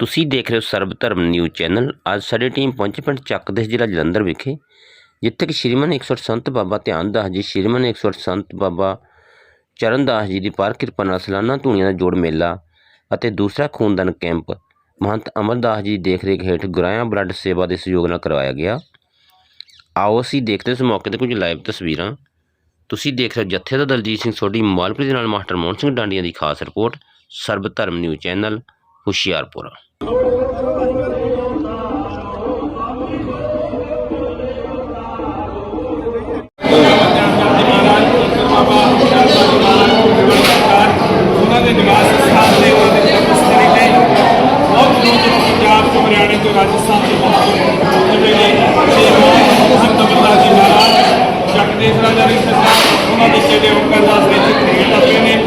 ਤੁਸੀਂ ਦੇਖ ਰਹੇ ਹੋ ਸਰਬ ਧਰਮ ਨਿਊਜ਼ ਚੈਨਲ। ਅੱਜ ਸਾਡੀ ਟੀਮ ਪਹੁੰਚੀ ਪਿੰਡ ਚੱਕ ਦੇ ਜ਼ਿਲ੍ਹਾ ਜਲੰਧਰ ਵਿਖੇ, ਜਿੱਥੇ ਕਿ ਸ਼੍ਰੀਮਨ 108 ਸੰਤ ਬਾਬਾ ਧਿਆਨ ਦਾਸ ਜੀ ਸ਼੍ਰੀਮਨ 108 ਸੰਤ ਬਾਬਾ ਚਰਨਦਾਸ ਜੀ ਦੀ ਪਾਰ ਕਿਰਪਾ ਨਾਲ ਸਲਾਨਾ ਧੂਣੀਆਂ ਦਾ ਜੋੜ ਮੇਲਾ ਅਤੇ ਦੂਸਰਾ ਖੂਨਦਾਨ ਕੈਂਪ। ਮਹੰਤ ਅਮਰਦਾਸ ਜੀ ਦੀ ਦੇਖਰੇਖ ਹੇਠ ਗੁਰਾਇਆ ਬਲੱਡ ਸੇਵਾ ਦੇ ਸਹਿਯੋਗ ਨਾਲ ਕਰਵਾਇਆ ਗਿਆ। ਆਓ ਅਸੀਂ ਦੇਖਦੇ ਇਸ ਮੌਕੇ ਤੇ ਕੁਝ ਲਾਈਵ ਤਸਵੀਰਾਂ। ਤੁਸੀਂ ਦੇਖ ਰਹੇ ਹੋ ਜੱਥੇ ਦਲਜੀਤ ਸਿੰਘ ਸੋਢੀ ਮਾਲਪੁਰ ਦੇ ਨਾਲ ਮਾਸਟਰ ਮੋਹਨ ਸਿੰਘ ਡਾਂਡੀਆਂ ਦੀ ਖਾਸ ਰਿਪੋਰਟ ਸਰਬ ਧਰਮ ਨਿਊਜ਼ ਚੈਨਲ। ਹੁਸ਼ਿਆਰਪੁਰ ਉਹਨਾਂ ਦੇ ਨਿਵਾਸ ਸਥਾਨ ਤੇ ਉਹਨਾਂ ਦੇ ਤਪਸਤਰੀ ਤੇ ਬਹੁਤ ਦੂਰ ਪੰਜਾਬ ਤੋਂ ਹਰਿਆਣੇ ਤੋਂ ਰਾਜਸਥਾਨ ਤੋਂ ਪਹੁੰਚੇ ਵੇਲੇ ਮਹਾਰਾਜ ਚੱਕ ਦੇ ਰਾਜਾ ਰਿਸ਼ਤੇਦਾਰ ਉਹਨਾਂ ਦੇ ਜਿਹੜੇ ਓਮਕਾਰ ਨੇ